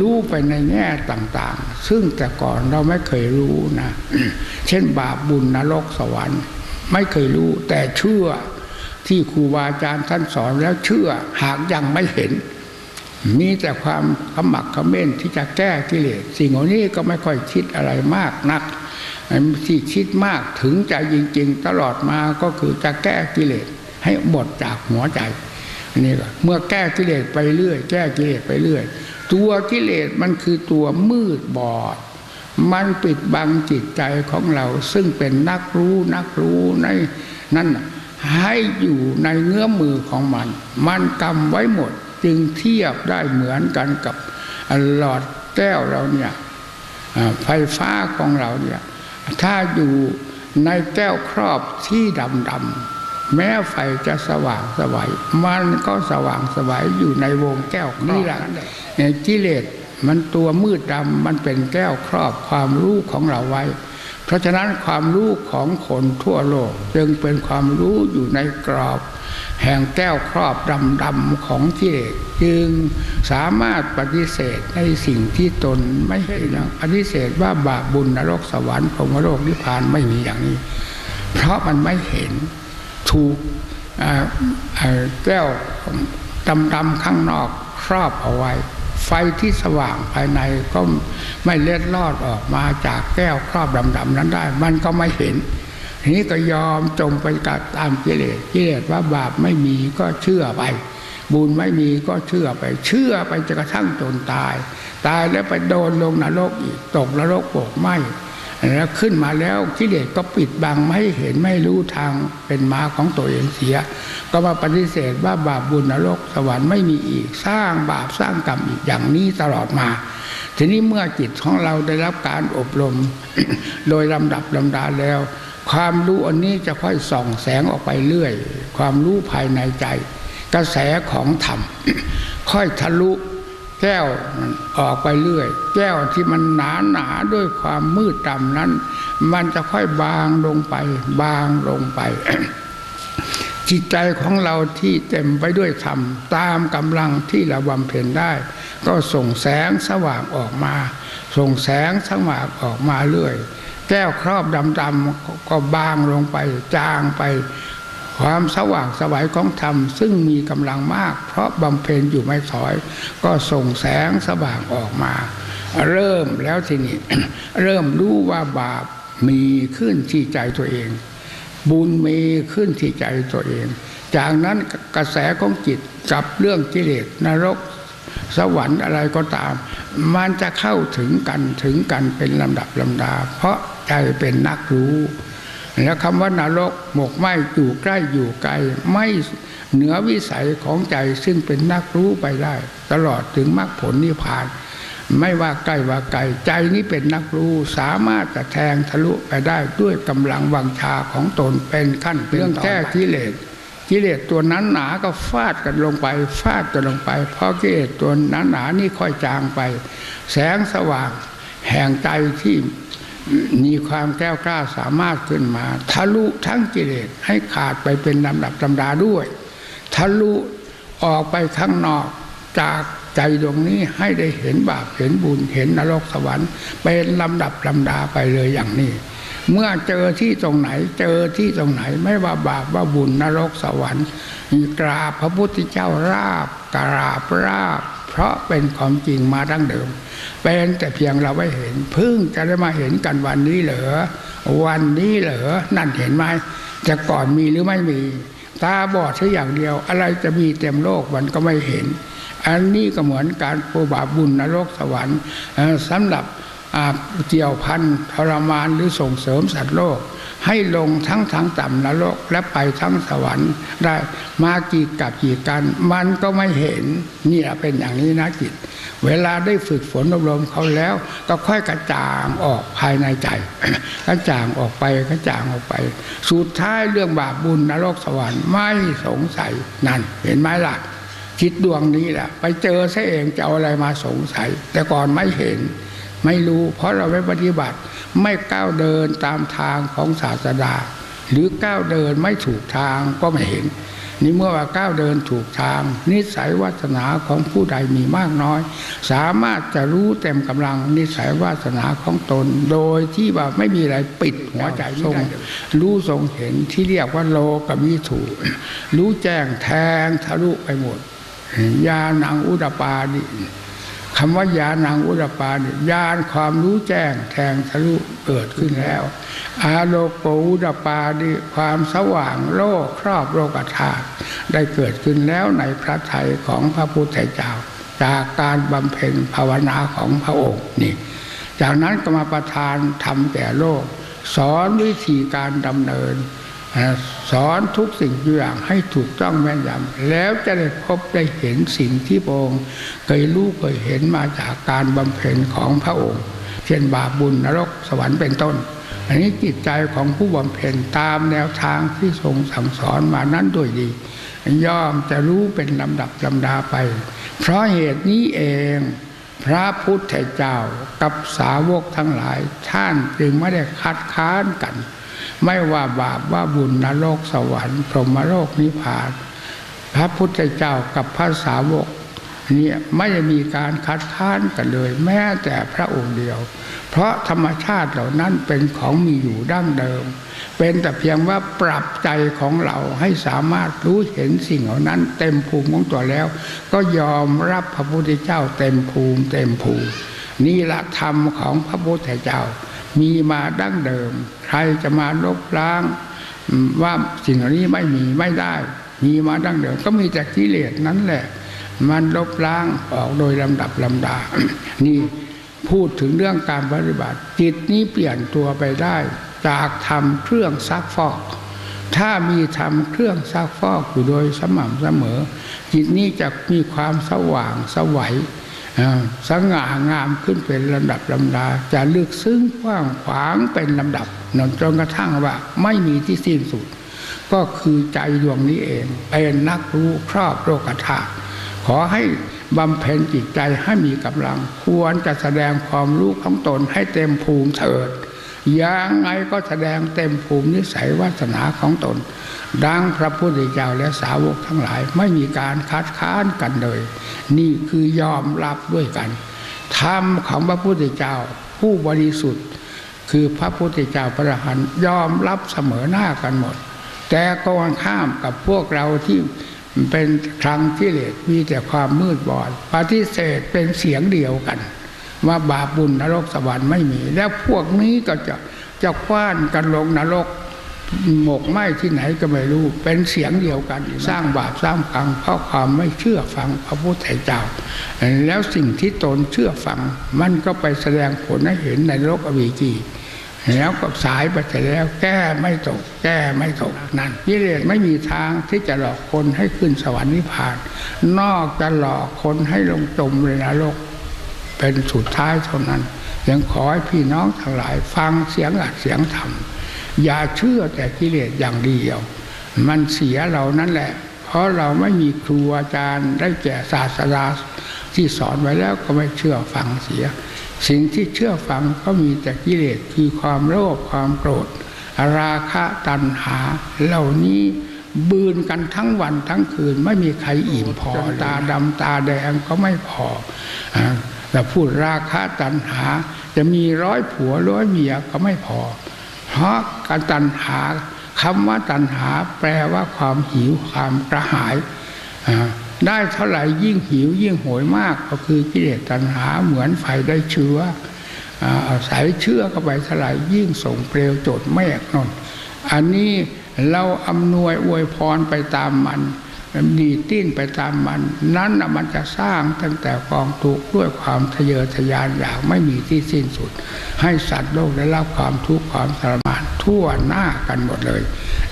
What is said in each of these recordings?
รู้ไปในแง่ต่างๆ ซึ่งแต่ก่อนเราไม่เคยรู้นะ เช่นบาปบุญนรกสวรรค์ ไม่เคยรู้ แต่เชื่อที่ครูบาอาจารย์ท่านสอนแล้วเชื่อหากยังไม่เห็น มีแต่ความขมักเขม้นที่จะแก้กิเลสสิ่งเหล่านี้ก็ไม่ค่อยคิดอะไรมากนักที่คิดมากถึงใจจริง ๆ ตลอดมาก็คือจะแก้กิเลสให้หมดจากหัวใจนี่ก็เมื่อแก้กิเลสไปเรื่อย แก้กิเลสไปเรื่อย ตัวกิเลสมันคือตัวมืดบอด มันปิดบังจิตใจของเรา ซึ่งเป็นนักรู้นักรู้ในนั่นให้อยู่ในเงื้อมมือของมัน มันกำไว้หมดจึงเทียบได้เหมือนกันกับหลอดแก้วเราเนี่ยไฟฟ้าของเราเนี่ยถ้าอยู่ในแก้วครอบที่ดำดำ แม้ไฟจะสว่างสวัยมันก็สว่างสวัยอยู่ในวงแก้วนี่แหละเนี่ยกิเลสมันตัวมืดดำมันเป็นแก้วครอบความรู้ของเราไว้ เพราะฉะนั้นความรู้ของคนทั่วโลก จึงเป็นความรู้อยู่ในกรอบ แห่งแก้วครอบดำดำๆของกิเลสจึงสามารถปฏิเสธในสิ่งที่ตนไม่ใช่นะปฏิเสธว่าบาปบุญนรกสวรรค์พรหมโลกนิพพานไม่มีอย่างนี้ เพราะมันไม่เห็น ถูกแก้วดำๆข้างนอกครอบเอาไว้ ไฟที่สว่างภายในก็ไม่เล็ดลอดออกมาจากแก้วครอบดำๆนั้นได้ มันก็ไม่เห็นทีนี้ก็ยอมจงไปกับตามกิเลสกิเลสว่าบาปไม่มีก็เชื่อไป บุญไม่มีก็เชื่อไป เชื่อไปจนกระทั่งจนตาย ตายแล้วไปโดนลงนรกอีกตกนรกโปกไหม แล้วขึ้นมาแล้วกิเลสก็ปิดบังไม่เห็นไม่รู้ทางเป็นมาของตัวเองเสีย ก็มาปฏิเสธว่าบาปบุญนรกสวรรค์ไม่มีอีกสร้างบาปสร้างกรรมอีกอย่างนี้ตลอดมา ทีนี้เมื่อจิตของเราได้รับการอบรม โดยลำดับลำดาแล้ว ความรู้อันนี้จะค่อยส่องแสงออกไปเรื่อย ความรู้ภายในใจ กระแสของธรรมค่อยทะลุ แก้วนั้นออกไปเรื่อย แก้วที่มันหนาหนาด้วยความมืดดำนั้น มันจะค่อยบางลงไป บางลงไป จิตใจของเราที่เต็มไปด้วยธรรม ตามกำลังที่เราบำเพ็ญได้ ก็ส่งแสงสว่างออกมา ส่งแสงสว่างออกมาเรื่อย แก้วครอบดำๆก็บางลงไป จางไป ความสว่างสวัยของธรรมซึ่งมีกำลังมาก เพราะบำเพ็ญอยู่ไม่ถอย ก็ส่งแสงสว่างออกมา เริ่มแล้วทีนี้เริ่มรู้ว่าบาปมีขึ้นที่ใจตัวเอง บุญมีขึ้นที่ใจตัวเอง จากนั้นกระแสของจิตกับเรื่องกิเลสนรก สวรรค์อะไรก็ตาม มันจะเข้าถึงกันถึงกันเป็นลำดับลำดา เพราะใจเป็นนักรู้ แล้วคำว่านรกหมกไหมอยู่ใกล้อยู่ไกลไม่เหนือวิสัยของใจซึ่งเป็นนักรู้ไปได้ ตลอดถึงมรรคผลนิพพาน ไม่ว่าใกล้ว่าไกลใจนี้เป็นนักรู้สามารถจะแทงทะลุไปได้ด้วยกำลังวังชาของตนเป็นขั้นเรื่องแก้กิเลสกิเลสตัวนั้นหนาก็ฟาดกันลงไปฟาดกันลงไปเพราะกิเลสตัวนั้นหนานี่ค่อยจางไป แสงสว่าง แห่งใจที่ มีความแก้วกล้าสามารถขึ้นมา ทะลุทั้งกิเลสให้ขาดไปเป็นลำดับลำดาด้วย ทะลุออกไปข้างนอกจากใจดวงนี้ให้ได้เห็นบาปเห็นบุญเห็นนรกสวรรค์ เป็นลำดับลำดาไปเลยอย่างนี้ เมื่อเจอที่ตรงไหนเจอที่ตรงไหนไม่ว่าบาปว่าบุญนรกสวรรค์กราบพระพุทธเจ้าราบกราบราบ เพราะเป็นความจริงมาดั้งเดิม เป็นแต่เพียงเราไม่เห็นเพิ่งจะได้มาเห็นกันวันนี้เหรอวันนี้เหรอนั่นเห็นไหมแต่ก่อนมีหรือไม่มี ตาบอดแค่อย่างเดียว อะไรจะมีเต็มโลกมันก็ไม่เห็น อันนี้ก็เหมือนการปูบาบุญนรกสวรรค์สำหรับเกี่ยวพันทรมานหรือส่งเสริมสัตว์โลก ให้ลงทั้งทางต่ำนรกและไปทั้งสวรรค์ได้มากี่กับกี่กัน มันก็ไม่เห็นเนี่ยเป็นอย่างนี้นะจิต เวลาได้ฝึกฝนอบรมเขาแล้ว ก็ค่อยกระจ่างออกภายในใจ กระจ่างออกไปกระจ่างออกไป สุดท้ายเรื่องบาปบุญนรกสวรรค์ไม่สงสัยนั่นเห็นไหมล่ะคิดดวงนี้แหละไปเจอซะเองจะเอาอะไรมาสงสัย แต่ก่อนไม่เห็น ไม่รู้ เพราะเราไม่ปฏิบัติ ไม่ก้าวเดินตามทางของศาสดา หรือก้าวเดินไม่ถูกทางก็ไม่เห็น นี่เมื่อว่าก้าวเดินถูกทาง นิสัยวาสนาของผู้ใดมีมากน้อย สามารถจะรู้เต็มกำลังนิสัยวาสนาของตน โดยที่ว่าไม่มีอะไรปิดหัวใจทรงรู้ทรงเห็นที่เรียกว่าโลกวิถูรู้แจ้งแทงทะลุไปหมดญาณังอุดปาดิ คำว่ายานังอุดปาดิญาณความรู้แจ้งแทงทะลุเกิดขึ้นแล้ว อาโลโกอุดปาดิความสว่างโลกครอบโลกธาตุได้เกิดขึ้นแล้วในพระทัยของพระพุทธเจ้า จากการบำเพ็ญภาวนาของพระองค์นี่ จากนั้นก็มาประทานทำแก่โลก สอนวิธีการดำเนิน สอนทุกสิ่งทุกอย่างให้ถูกต้องแม่นยำแล้วจะได้พบได้เห็นสิ่งที่พระองค์เคยรู้เคยเห็นมาจากการบำเพ็ญของพระองค์ เช่นบาปบุญนรกสวรรค์เป็นต้น อันนี้จิตใจของผู้บำเพ็ญตามแนวทางที่ทรงสั่งสอนมานั้นด้วยดี ย่อมจะรู้เป็นลำดับลำดาไป เพราะเหตุนี้เองพระพุทธเจ้ากับสาวกทั้งหลาย ท่านจึงไม่ได้คัดค้านกัน ไม่ว่าบาปว่าบุญนรกสวรรค์พรหมโลกนิพพาน พระพุทธเจ้ากับพระสาวกเนี่ยไม่มีการคัดค้านกันเลย แม้แต่พระองค์เดียว เพราะธรรมชาติเหล่านั้นเป็นของมีอยู่ดั้งเดิม เป็นแต่เพียงว่าปรับใจของเราให้สามารถรู้เห็นสิ่งเหล่านั้น เต็มภูมิของตัวแล้ว ก็ยอมรับพระพุทธเจ้าเต็มภูมิเต็มภูมินี่ละธรรมของพระพุทธเจ้า มีมาดั้งเดิม ใครจะมาลบล้าง ว่าสิ่งเหล่านี้ไม่มีไม่ได้ มีมาดั้งเดิม ก็มีแต่กิเลสนั้นแหละ มันลบล้างออกโดยลำดับลำดา นี่พูดถึงเรื่องการปฏิบัติ จิตนี้เปลี่ยนตัวไปได้ จากทำเครื่องซักฟอก ถ้ามีทำเครื่องซักฟอกอยู่โดยสม่ำเสมอ จิตนี้จะมีความสว่างสวัย สง่างามขึ้นเป็นลำดับลำดา จะลึกซึ้งกว้างขวางเป็นลำดับนนจนกระทั่งว่าไม่มีที่สิ้นสุด ก็คือใจดวงนี้เอง เป็นนักรู้ครอบโลกธาตุขอให้บำเพ็ญจิตใจให้มีกำลัง ควรจะแสดงความรู้ของตนให้เต็มภูมิเถิดยังไงก็แสดงเต็มภูมินิสัยวาสนาของตน ดังพระพุทธเจ้าและสาวกทั้งหลาย ไม่มีการคัดค้านกันเลย นี่คือยอมรับด้วยกันธรรมของพระพุทธเจ้าผู้บริสุทธิ์ คือพระพุทธเจ้าพระหันยอมรับเสมอหน้ากันหมด แต่ก็วันข้ามกับพวกเราที่เป็นครั้งที่เลสมีแต่ความมืดบอดปฏิเสธเป็นเสียงเดียวกัน ว่าบาปบุญนรกสวรรค์ไม่มี แล้วพวกนี้ก็จะจะคว้านกันลงนรก หมกไหมที่ไหนก็ไม่รู้ เป็นเสียงเดียวกัน สร้างบาปสร้างกรรมเพราะความไม่เชื่อฟังพระพุทธเจ้า แล้วสิ่งที่ตนเชื่อฟัง มันก็ไปแสดงผลให้เห็นในโลกอวีจีแล้วก็สายไปแล้วแก้ไม่ตก แก้ไม่ตกนั่นกิเลสไม่มีทางที่จะหลอกคนให้ขึ้นสวรรค์นิพพาน นอกจะหลอกคนให้ลงจมเลยนรกเป็นสุดท้ายเท่านั้น ยังขอให้พี่น้องทั้งหลาย ฟังเสียงอัดเสียงธรรม อย่าเชื่อแต่กิเลสอย่างเดียว มันเสียเรานั่นแหละ เพราะเราไม่มีครูอาจารย์ได้แก่ศาสดาที่สอนไว้แล้วก็ไม่เชื่อฟังเสีย สิ่งที่เชื่อฟังก็มีแต่กิเลสคือความโลภความโกรธ ราคะตัณหา เหล่านี้บืนกันทั้งวันทั้งคืนไม่มีใครอิ่มพอตาดำตาแดงก็ไม่พอแต่พูดราคะตัณหา จะมีร้อยผัวร้อยเมียก็ไม่พอ เพราะการตัณหาคำว่าตัณหาแปลว่าความหิวความกระหาย ได้เท่าไหร่ยิ่งหิวยิ่งโหยมากก็คือกิเลสตัณหาเหมือนไฟได้เชื้ออาศัยเชื้อเข้าไปเท่าไหร่ยิ่งส่งเปลวโจดแมกนนอันนี้เราอำนวยอวยพรไปตามมัน ดีติ้นไปตามมัน นั้นนะมันจะสร้างตั้งแต่กองทุกข์ด้วยความทะเยอทะยานอยากไม่มีที่สิ้นสุด ให้สัตว์โลกได้รับความทุกข์ความทรมานทั่วหน้ากันหมดเลย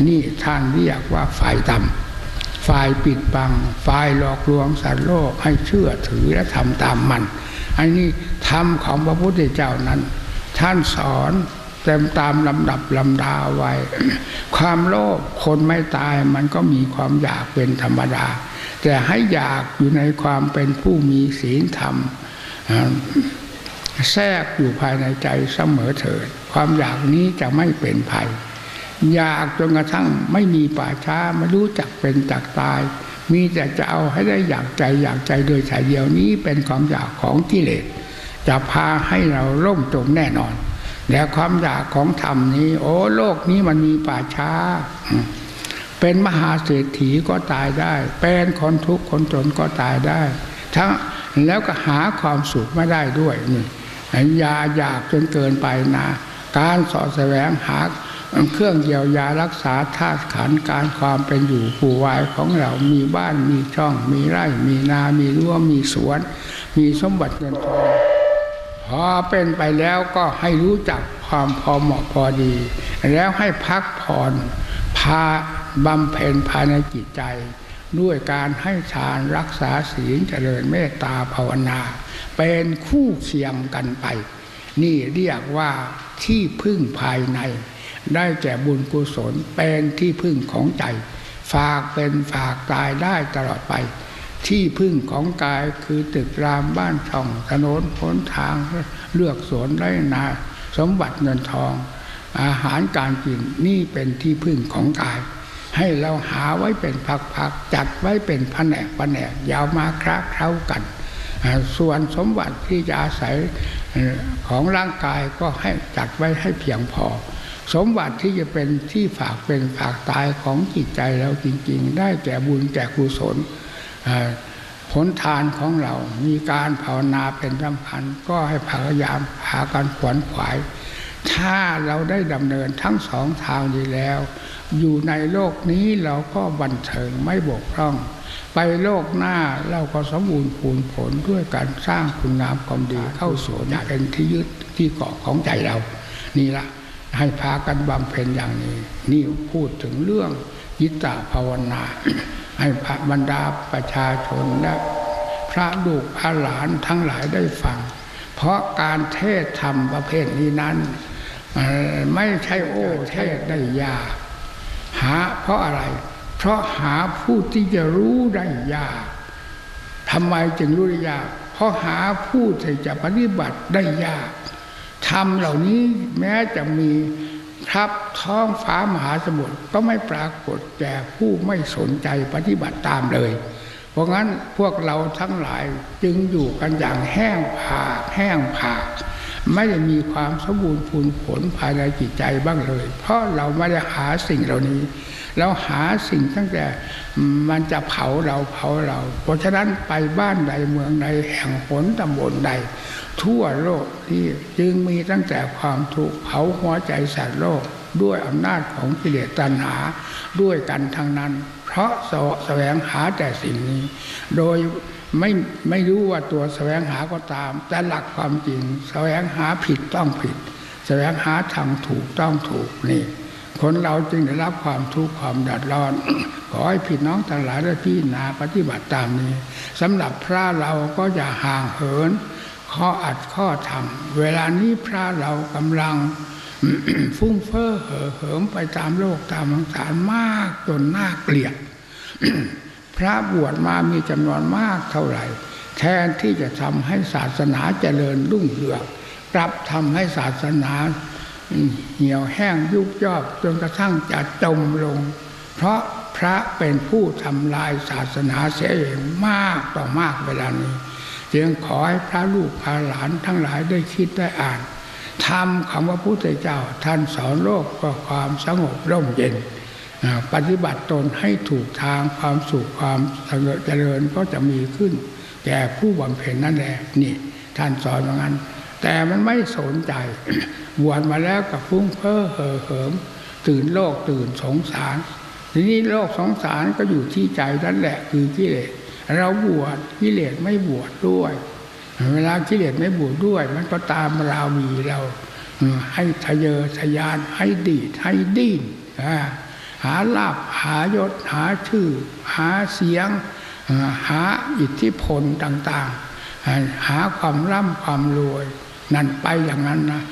นี่ท่านเรียกว่าฝ่ายต่ำฝ่ายปิดบังฝ่ายหลอกลวงสัตว์โลกให้เชื่อถือและทำตามมันอันนี้ธรรมของพระพุทธเจ้านั้น ท่านสอน เต็มตามลำดับลำดาไว้ ความโลภคนไม่ตายมันก็มีความอยากเป็นธรรมดา แต่ให้อยากอยู่ในความเป็นผู้มีศีลธรรมแทรกอยู่ภายในใจเสมอเถิด ความอยากนี้จะไม่เป็นภัย อยากจนกระทั่งไม่มีป่าช้าไม่รู้จักเป็นจักตาย มีแต่จะเอาให้ได้อยากใจอยากใจโดยสายเดียวนี้เป็นความอยากของกิเลสจะพาให้เราล่มจมแน่นอน และความอยากของธรรมนี้ โอ้โลกนี้มันมีป่าช้า เป็นมหาเศรษฐีก็ตายได้ เป็นคนทุกข์คนจนก็ตายได้ ทั้งแล้วก็หาความสุขไม่ได้ด้วยนี่ยาอยากจนเกินไปนะ การสอดแสวงหาเครื่องเยียวยารักษาธาตุขันการความเป็นอยู่ผู้วายของเรา มีบ้านมีช่อง มีไร่ มีนา มีรั้ว มีสวน มีสมบัติเงินทอง พอเป็นไปแล้วก็ให้รู้จักความพอเหมาะพอดี แล้วให้พักผ่อนพาบำเพ็ญภายในจิตใจ ด้วยการให้ทานรักษาศีลเจริญเมตตาภาวนา เป็นคู่เคียงกันไป นี่เรียกว่าที่พึ่งภายใน ได้แก่บุญกุศลเป็นที่พึ่งของใจ ฝากเป็นฝากตายได้ตลอดไป ที่พึ่งของกายคือตึกรามบ้านช่องถนนหนทางเลือกสวนไรนา สมบัติเงินทอง อาหารการกินนี่เป็นที่พึ่งของกาย ให้เราหาไว้เป็นพักๆจัดไว้เป็นแผนกแผนกยาวมาคราเคล้ากัน ส่วนสมบัติที่จะอาศัยของร่างกายก็ให้จัดไว้ให้เพียงพอสมบัติที่จะเป็นที่ฝากเป็นฝากตายของจิตใจเราจริง ๆ ได้แก่บุญแก่กุศล ผลทานของเรา มีการภาวนาเป็นสำคัญ ก็ให้พยายามหาการขวนขวาย ถ้าเราได้ดำเนินทั้งสองทางนี้แล้ว อยู่ในโลกนี้เราก็บันเทิงไม่บกพร่อง ไปโลกหน้าเราก็สมบูรณ์พูนผลด้วยการสร้างคุณงามความดีเข้าสู่เป็นที่ยึดที่เกาะของใจเรา นี่ละให้พากันบำเพ็ญอย่างนี้ นี่พูดถึงเรื่องยิตตภาวนา ให้พระบรรดาประชาชนและพระลูกพระหลานทั้งหลายได้ฟัง เพราะการเทศธรรมประเภทนี้นั้น ไม่ใช่โอ้เทศได้ยากหาเพราะอะไร เพราะหาผู้ที่จะรู้ได้ยากทำไมจึงรู้ได้ยาก เพราะหาผู้ที่จะปฏิบัติได้ยากธรรมเหล่านี้แม้จะมี ทับท้องฟ้ามหาสมุทรก็ไม่ปรากฏแก่ผู้ไม่สนใจปฏิบัติตามเลย เพราะงั้นพวกเราทั้งหลายจึงอยู่กันอย่างแห้งผากแห้งผาก ไม่ได้มีความสมบูรณ์พูนผลภายในจิตใจบ้างเลย เพราะเราไม่ได้หาสิ่งเหล่านี้ เราหาสิ่งตั้งแต่มันจะเผาเราเผาเรา เพราะฉะนั้นไปบ้านใดเมืองใดแห่งผลตำบลใด ทั่วโลกที่จึงมีตั้งแต่ความถูกเผาหัวใจสัตว์โลก ด้วยอำนาจของกิเลสตัณหาด้วยกันทั้งนั้น เพราะแสวงหาแต่สิ่งนี้ โดยไม่ไม่รู้ว่าตัวแสวงหาก็ตาม แต่หลักความจริงแสวงหาผิดต้องผิดแสวงหาทางถูกต้องถูกนี่คนเราจึงได้รับความทุกข์ความดัดร้อน ขอให้พี่น้องทั้งหลายได้พี่นาปฏิบัติตามนี้สำหรับพระเราก็อย่าห่างเหินข้ออัดข้อทำเวลานี้พระเรากำลัง ฟุ้งเฟ้อเหอเหิมไปตามโลกตามสงสารมากจนน่าเกลียดพระบวชมามีจำนวนมากเท่าไหร่ แทนที่จะทำให้ศาสนาเจริญรุ่งเรืองกลับทำให้ศาสนาเหี่ยวแห้งยุบยอบจนกระทั่งจะจมลง เพราะพระเป็นผู้ทำลายศาสนาเสียเองมากต่อมากเวลานี้ จึงขอให้พระลูกพระหลานทั้งหลายได้คิดได้อ่าน ทำคำว่าพุทธเจ้า ท่านสอนโลกก็ความสงบร่มเย็น ปฏิบัติตนให้ถูกทางความสุขความเจริญก็จะมีขึ้น แก่ผู้บำเพ็ญนั่นแหละนี่ ท่านสอนว่างั้น แต่มันไม่สนใจบวชมาแล้วกับฟุ้งเพ้อเห่อเหิมตื่นโลกตื่นสงสาร ทีนี้โลกสงสารก็อยู่ที่ใจนั่นแหละคือกิเลสเราบวชกิเลสไม่บวชดด้วย เวลากิเลสไม่บวชดด้วย มันก็ตามราวีเราให้ทะเยอทะยานให้ดีดให้ดิ้นหาลาบหายศหาชื่อ หาเสียง หาอิทธิพลต่างๆ หาความร่ำความรวย นั่นไปอย่างนั้นนะ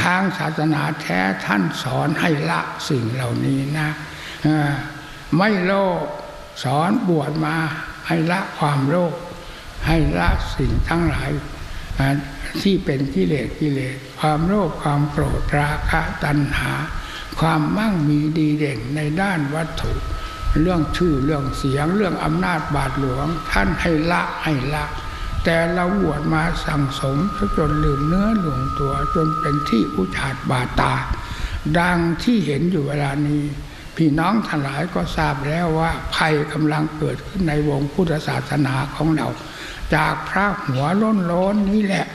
ทางศาสนาแท้ท่านสอนให้ละสิ่งเหล่านี้นะไม่โลภสอนบวชมาให้ละความโลภ ให้ละสิ่งทั้งหลายที่เป็นกิเลสกิเลส ความโลภความโกรธราคะตัณหา ความมั่งมีดีเด่นในด้านวัตถุ เรื่องชื่อเรื่องเสียงเรื่องอำนาจบาทหลวง ท่านให้ละให้ละ แต่เราบวชมาสั่งสมจนลืมเนื้อหลวงตัวจนเป็นที่อุจาดบาตา ดังที่เห็นอยู่เวลานี้พี่น้องทั้งหลายก็ทราบแล้วว่าภัยกำลังเกิดขึ้นในวงพุทธศาสนาของเรา จากพระหัวล้นล้นนี้แหละ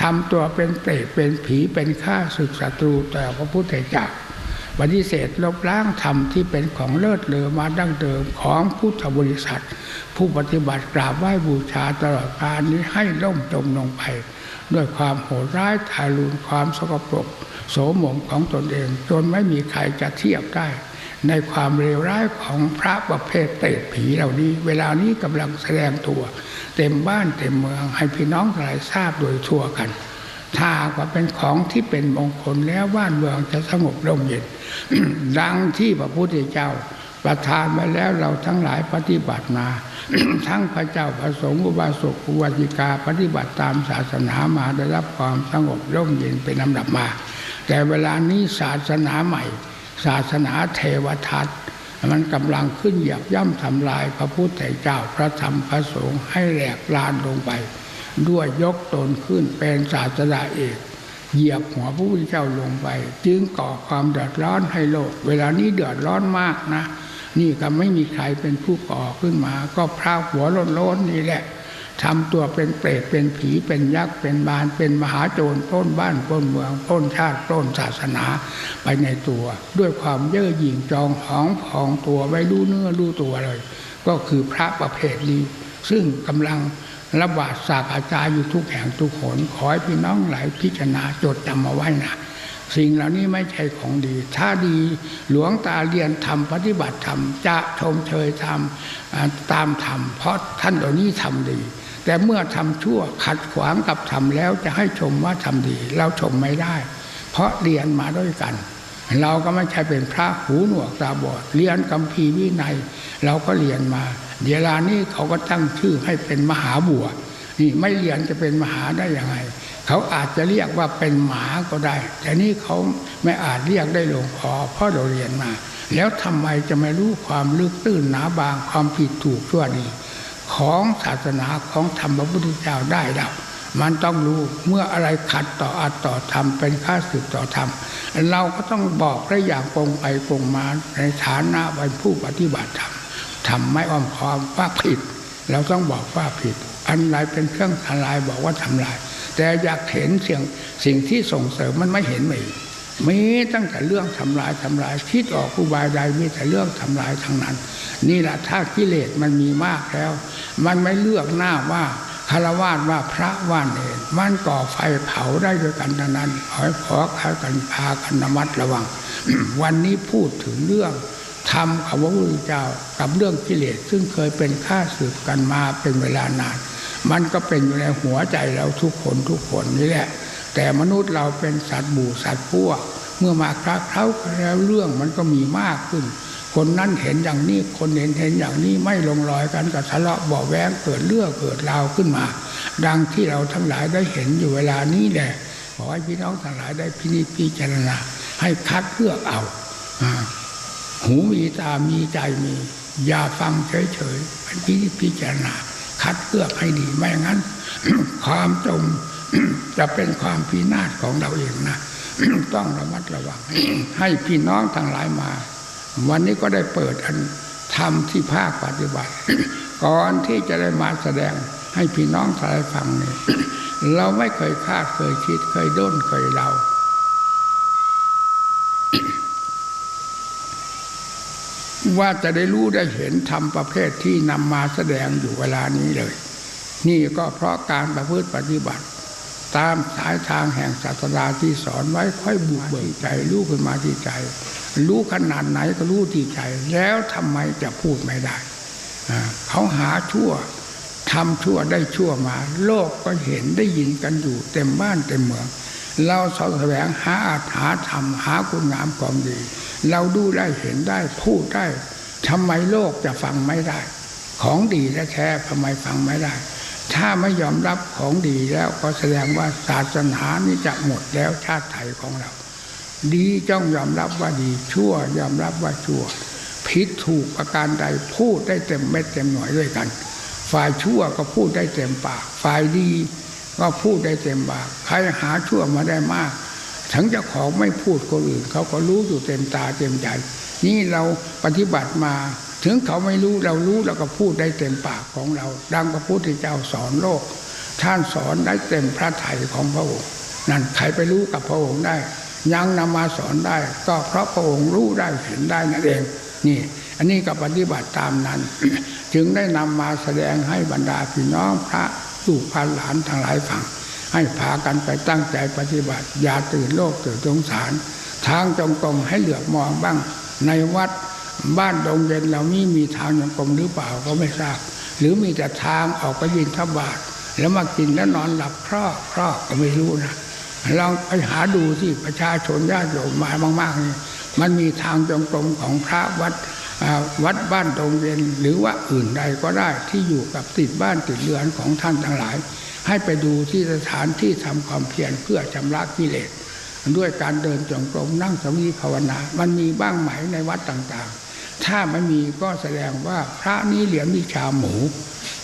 ทำตัวเป็นเปรตเป็นผีเป็นข้าศึกศัตรูต่อพระพุทธเจ้าปฏิเสธลบล้างธรรมที่เป็นของเลิศเลอมาดั้งเดิมของพุทธบริษัท ผู้ปฏิบัติกราบไหว้บูชาตลอดกาลนี้ให้ล่มจมลงไป ด้วยความโหดร้ายทารุณความสกปรกโสมมของตนเอง จนไม่มีใครจะเทียบได้ ในความเลวร้ายของพระประเภทเปรตผีเหล่านี้ เวลานี้กำลังแสดงตัว เต็มบ้านเต็มเมืองให้พี่น้องทั้งหลายทราบโดยทั่วกันถ้าว่าเป็นของที่เป็นมงคลแล้วบ้านเมืองจะสงบร่มเย็นดังที่พระพุทธเจ้าประทานไว้แล้วเราทั้งหลายปฏิบัติมา ทั้งพระเจ้าพระสงฆ์อุบาสกอุบาสิกาปฏิบัติตามศาสนามาได้รับความสงบร่มเย็นเป็นลำดับมา แต่เวลานี้ศาสนาใหม่ ศาสนาเทวทัตมันกำลังขึ้นเหยียบย่ำทำลายพระพุทธเจ้าพระธรรมพระสงฆ์ให้แหลกลานลงไป ด้วยยกตนขึ้นเป็นศาสดาเอกเหยียบหัวพระพุทธเจ้าลงไป จึงก่อความเดือดร้อนให้โลก เวลานี้เดือดร้อนมากนะ นี่ก็ไม่มีใครเป็นผู้ก่อขึ้นมา ก็พระหัวโล้นๆนี่แหละ ทำตัวเป็นเปรตเป็นผีเป็นยักษ์เป็นบาน เป็นมหาโจรปล้นบ้านปล้นเมืองปล้นชาติปล้นศาสนาไปในตัว ด้วยความเย่อหยิ่งจองหองพองตัวไว้รู้เนื้อรู้ตัวเลย ก็คือพระประเภทนี้ซึ่งกำลังระบาดสากอาจารย์อยู่ทุกแห่งทุกหนขอให้พี่น้องหลายพิจารณาจดจำมาไว้นะสิ่งเหล่านี้ไม่ใช่ของดี ถ้าดีหลวงตาเรียนทำปฏิบัติธรรมจะชมเชยทำตามธรรมเพราะท่านเหล่านี้ทำดี แต่เมื่อทำชั่วขัดขวางกับธรรมแล้วจะให้ชมว่าทำดี เราชมไม่ได้ เพราะเรียนมาด้วยกัน เราก็ไม่ใช่เป็นพระหูหนวกตาบอดเรียนกัมภีวินัย เราก็เรียนมาเดี๋ยวลานี้เขาก็ตั้งชื่อให้เป็นมหาบัวนี่ไม่เรียนจะเป็นมหาได้ยังไง เขาอาจจะเรียกว่าเป็นหมาก็ได้ แต่นี่เขาไม่อาจเรียกได้ลงคอเพราะเราเรียนมา แล้วทำไมจะไม่รู้ความลึกตื้นหนาบางความผิดถูกชั่วดี ของศาสนาของธรรมพระพุทธเจ้าได้ดับมันต้องรู้เมื่ออะไรขัดต่ออัตต่อธรรมเป็นข้าศึกต่อธรรมเราก็ต้องบอกได้อย่างตรงไปตรงมาในฐานะเป็นผู้ปฏิบัติธรรมทำไม่อ้อมค้อมว่าผิด เราต้องบอกว่าผิด อันไรเป็นเครื่องทำลายบอกว่าทำลาย แต่อยากเห็นสิ่งสิ่งที่ส่งเสริมมันไม่เห็นมีมีตั้งแต่เรื่องทำลายทำลายคิดออกอุบายใดมีแต่เรื่องทำลายทั้งนั้น นี่แหละถ้ากิเลสมันมีมากแล้ว มันไม่เลือกหน้าว่าคารวาสว่าพระว่านเนรมันก่อไฟเผาได้ด้วยกันทั้งนั้นขอขอคากันพากันระมัดระวัง วันนี้พูดถึงเรื่องธรรมของพระพุทธเจ้ากับเรื่องกิเลสซึ่งเคยเป็นข้าศึกกันมาเป็นเวลานาน มันก็เป็นอยู่ในหัวใจเราทุกคนทุกคนนี่แหละ แต่มนุษย์เราเป็นสัตว์บูสัตว์พวก เมื่อมาคราเคล้าแล้วเรื่องมันก็มีมากขึ้น คนนั้นเห็นอย่างนี้คนเห็นเห็นอย่างนี้ไม่ลงรอยกันกับทะเลาะเบาะแวงเกิดเรื่องเกิดราวขึ้นมา ดังที่เราทั้งหลายได้เห็นอยู่เวลานี้แหละขอให้พี่น้องทั้งหลายได้พินิจพิจารณาให้คัดเลือกเอาอหูมีตามีใจมี อย่าฟังเฉยๆเป็นพิพิจารณาคัดเลือกให้ดีไม่งั้น ความจมจะเป็นความพินาศของเราเองนะต้องระมัดระวังให้พี่น้องทั้งหลายมา วันนี้ก็ได้เปิดอันทำที่ภาคปฏิบัติ ก่อนที่จะได้มาแสดงให้พี่น้องทายฟังเนี่ยเราไม่เคยคาดเคยคิดเคยด้นเคยเดาว่าจะได้รู้ได้เห็นธรรมประเภทที่นำมาแสดงอยู่เวลานี้เลย นี่ก็เพราะการประพฤติปฏิบัติ ตามสายทางแห่งศาสนาที่สอนไว้ค่อยบุกเบิกใจรู้ขึ้นมาที่ใจ รู้ขนาดไหนก็รู้ที่ใจ แล้วทำไมจะพูดไม่ได้เขาหาชั่วทำชั่วได้ชั่วมา โลกก็เห็นได้ยินกันอยู่เต็มบ้านเต็มเมือง เราสาแสวงหาอาถาธรรมหาคุณงามความดี เราดูได้เห็นได้พูดได้ทำไมโลกจะฟังไม่ได้ ของดีและแท้ทำไมฟังไม่ได้ ถ้าไม่ยอมรับของดีแล้วก็แสดงว่าศาสนานี่จะหมดแล้วชาติไทยของเรา ดีจ้องยอมรับว่าดีชั่วยอมรับว่าชั่วผิดถูกประการใดพูดได้เต็มเม็ดเต็มหน่วยด้วยกัน ฝ่ายชั่วก็พูดได้เต็มปาก ฝ่ายดีก็พูดได้เต็มปากใครหาชั่วมาได้มากถึงเจ้าของไม่พูดคนอื่นเขาก็รู้อยู่เต็มตาเต็มใจ นี่เราปฏิบัติมา ถึงเขาไม่รู้เรารู้เราก็พูดได้เต็มปากของเรา ดังพระพุทธเจ้าสอนโลก ท่านสอนได้เต็มพระทัยของพระองค์นั่นใครไปรู้กับพระองค์ได้ ยังนำมาสอนได้ ก็เพราะพระองค์รู้ได้เห็นได้นั่นเองนี่ อันนี้ก็ปฏิบัติตามนั้น จึงได้นำมาแสดงให้บรรดาพี่น้องพระลูกพันหลานทั้งหลายฟังให้พากันไปตั้งใจปฏิบัติ อย่าตื่นโลกตื่นสงสาร ทางจงกรมให้เหลือบมองบ้างในวัด บ้านดงเย็นเรามีมีทางจงกรมหรือเปล่าก็ไม่ทราบ หรือมีแต่ทางออกไปยินทบาทแล้วมากินแล้วนอนหลับครอกครอกก็ไม่รู้นะลองไปหาดูที่ประชาชนญาติโยมมามากๆนี่มันมีทางจงกรมของพระวัดวัดบ้านตรงเย็นหรือว่าอื่นใดก็ได้ที่อยู่กับติดบ้านติดเรือนของท่านทั้งหลาย ให้ไปดูที่สถานที่ทำความเพียรเพื่อชำระกิเลสด้วยการเดินจงกรมนั่งสมาธิภาวนา มันมีบ้างไหมในวัดต่างๆ ถ้าไม่มีก็แสดงว่าพระนี้เหลียมวิชาหมู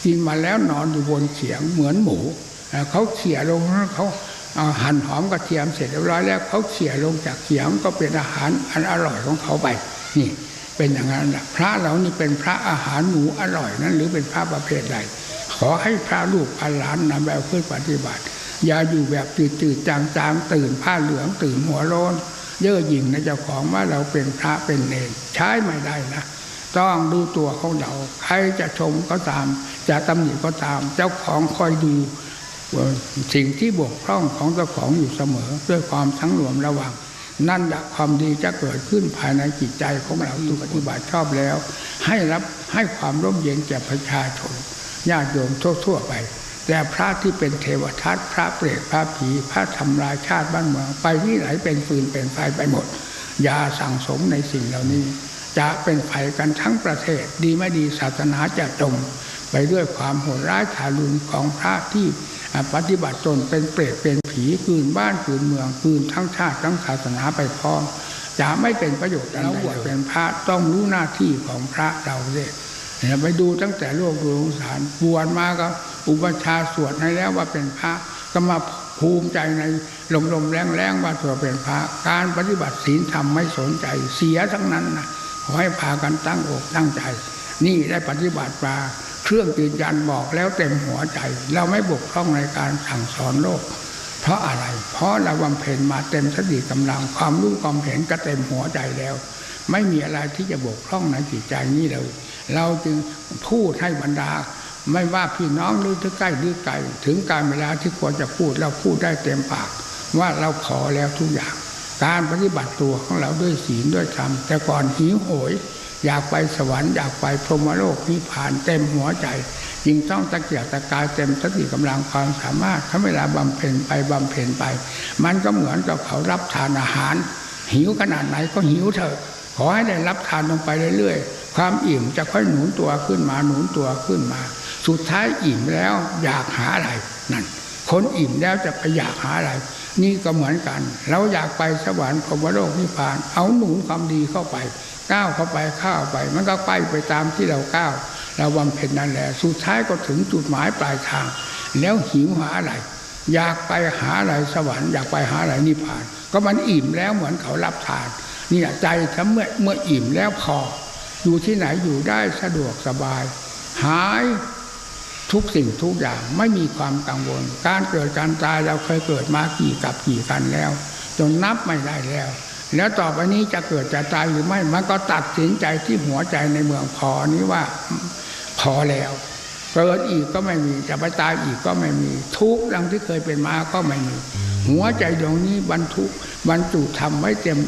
กินมาแล้วนอนอยู่บนเขียงเหมือนหมูเขาเขี่ยลงเขาหั่นหอมกระเทียมเสร็จเรียบร้อยแล้วเขาเขี่ยลงจากเขียงก็เป็นอาหารอันอร่อยของเขาไปนี่เป็นอย่างนั้นแหละพระเรานี่เป็นพระอาหารหมูอร่อยนั้น หรือเป็นพระประเภทใด ขอให้พระลูกพันหลานนำแบบเพื่อปฏิบัติ อย่าอยู่แบบตื่นตื่นจางจางตื่นผ้าเหลืองตื่นหัวโลน เย่อหยิ่งในเจ้าของว่าเราเป็นพระเป็นเนรใช้ไม่ได้นะต้องดูตัวของเราใครจะชมก็ตาม จะตำหนิก็ตาม เจ้าของคอยดูสิ่งที่บกพร่องของเจ้าของอยู่เสมอ ด้วยความทั้งรวมระวัง นั่นแหละความดีจะเกิดขึ้นภายในจิตใจของเราที่ปฏิบัติชอบแล้ว ให้รับให้ความร่มเย็นแก่ประชาชนญาติโยมทั่วๆไป แต่พระที่เป็นเทวทัตพระเปรตพระผี พระทำลายชาติบ้านเมือง ไปที่ไหนเป็นฟืนเป็นไฟไปหมดอย่าสั่งสมในสิ่งเหล่านี้ จะเป็นไฟกันทั้งประเทศดีไม่ดีศาสนาจะจมไปด้วยความโหดร้ายทารุณของพระที่ปฏิบัติตนเป็นเปรตเป็นผีคืนบ้านคืนเมืองคืนทั้งชาติทั้งศาสนาไปพร้อมจะไม่เป็นประโยชน์อะไรบวชเป็นพระต้องรู้หน้าที่ของพระเราเลย ไปดูตั้งแต่โลกดูสงสารบวชมาก็อุปชาสวดให้แล้วว่าเป็นพระก็มาภูมิใจในลมลมแรงแรงว่าตัวเป็นพระ การปฏิบัติศีลธรรมไม่สนใจเสียทั้งนั้นนะขอให้พากันตั้งอกตั้งใจ นี่ได้ปฏิบัติมาเครื่องยืนยันบอกแล้วเต็มหัวใจ เราไม่บกพร่องในการสั่งสอนโลก เพราะอะไร เพราะเราบำเพ็ญมาเต็มสติกำลังความรู้ความเห็นก็เต็มหัวใจแล้ว ไม่มีอะไรที่จะบกพร่องในจิตใจนี้เลย เราจึงพูดให้บรรดา ไม่ว่าพี่น้องหรือที่ใกล้หรือไกลถึงการเวลาที่ควรจะพูดเราพูดได้เต็มปาก ว่าเราขอแล้วทุกอย่าง การปฏิบัติตัวของเราด้วยศีลด้วยธรรมแต่ก่อนหิวโหย อยากไปสวรรค์อยากไปพรหมโลกนิพพานเต็มหัวใจจึงต้องตะเกียกตะกายเต็มสติกำลังความสามารถถ้าเวลาบำเพ็ญไปบำเพ็ญไป มันก็เหมือนกับเขารับทานอาหาร หิวขนาดไหนก็หิวเถอะ ขอให้ได้รับทานลงไปเรื่อย ความอิ่มจะค่อยหนุนตัวขึ้นมาหนุนตัวขึ้นมา สุดท้ายอิ่มแล้วอยากหาอะไรนั่นคนอิ่มแล้วจะไปอยากหาอะไร นี่ก็เหมือนกันเราอยากไปสวรรค์พรมโลกนิพพาน เอาหนุนความดีเข้าไปก้าวเข้าไปข้าวไป มันก็ไปไปตามที่เราก้าวเราบำเพ็ญนั่นแหละสุดท้ายก็ถึงจุดหมายปลายทาง แล้วหิวหาอะไร อยากไปหาอะไรสวรรค์อยากไปหาอะไรนิพพาน ก็มันอิ่มแล้วเหมือนเขารับทานนี่ใจถ้าเมื่อเมื่ออิ่มแล้วพอ อยู่ที่ไหนอยู่ได้สะดวกสบาย หายทุกสิ่งทุกอย่างไม่มีความกังวล การเกิดการตายเราเคยเกิดมากี่กับกี่กันแล้ว จนนับไม่ได้แล้ว แล้วต่อไปนี้จะเกิดจะตายหรือไม่มันก็ตัดสินใจที่หัวใจในเมืองพอนี้ว่าพอแล้วเกิดอีกก็ไม่มีจะไปตายอีกก็ไม่มีทุกดังที่เคยเป็นมาก็ไม่มี หัวใจดวงนี้บรรทุกบรรจุทำไว้เต็ม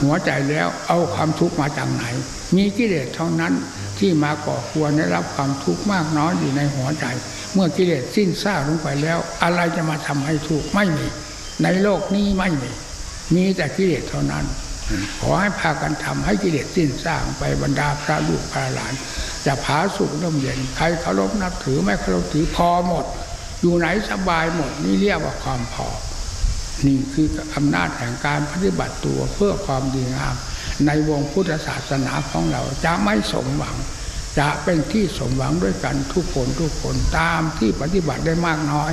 หัวใจแล้วเอาความทุกข์มาจากไหน มีกิเลสเท่านั้นที่มาก่อควรได้รับความทุกข์มากน้อยอยู่ในหัวใจ เมื่อกิเลสสิ้นซากลงไปแล้ว อะไรจะมาทำให้ทุกข์ไม่มี ในโลกนี้ไม่มี มีแต่กิเลสเท่านั้น ขอให้พากันทำให้กิเลสสิ้นสร้างไปบรรดาพระลูกพระหลาน จะผาสุกร่มเย็นใครเคารพนับถือไม่เคารพถือพอหมด อยู่ไหนสบายหมดนี่เรียกว่าความพอ นี่คืออำนาจแห่งการปฏิบัติตัวเพื่อความดีงาม ในวงพุทธศาสนาของเราจะไม่สมหวัง จะเป็นที่สมหวังด้วยกันทุกคนทุกคนตามที่ปฏิบัติได้มากน้อย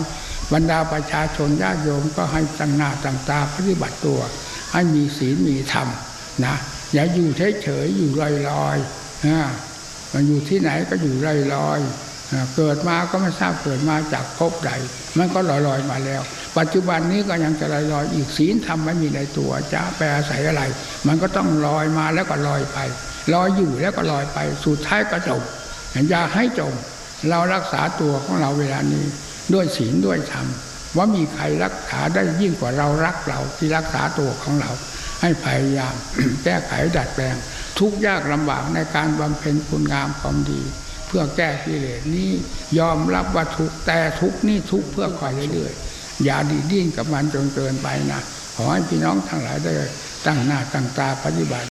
บรรดาประชาชนญาติโยมก็ให้ตั้งหน้าตั้งตาปฏิบัติตัว ให้มีศีลมีธรรมนะอย่าอยู่เฉยๆอยู่ลอยๆนะมันอยู่ที่ไหนก็อยู่ลอยๆนะเกิดมาก็ไม่ทราบเกิดมาจากภพใด มันก็ลอยๆมาแล้ว ปัจจุบันนี้ก็ยังจะลอยๆอีกศีลธรรมไม่มีในตัวจะไปอาศัยอะไร มันก็ต้องลอยมาแล้วก็ลอยไปลอยอยู่แล้วก็ลอยไปสุดท้ายก็จบอย่าให้จมเรารักษาตัวของเราเวลานี้ ด้วยศีลด้วยธรรมว่ามีใครรักษาได้ยิ่งกว่าเรารักเราที่รักษาตัวของเรา ให้พยายามแก้ไขดัดแปลง ทุกยากลำบากในการบำเพ็ญคุณงามความดี เพื่อแก้กิเลสนี้ยอมรับว่าทุกแต่ทุกนี่ทุกเพื่อคอยเรื่อยๆ อย่าดีดิ้นกับมันจนเกินไปนะขอให้พี่น้องทั้งหลายได้ตั้งหน้าตั้งตาปฏิบัติ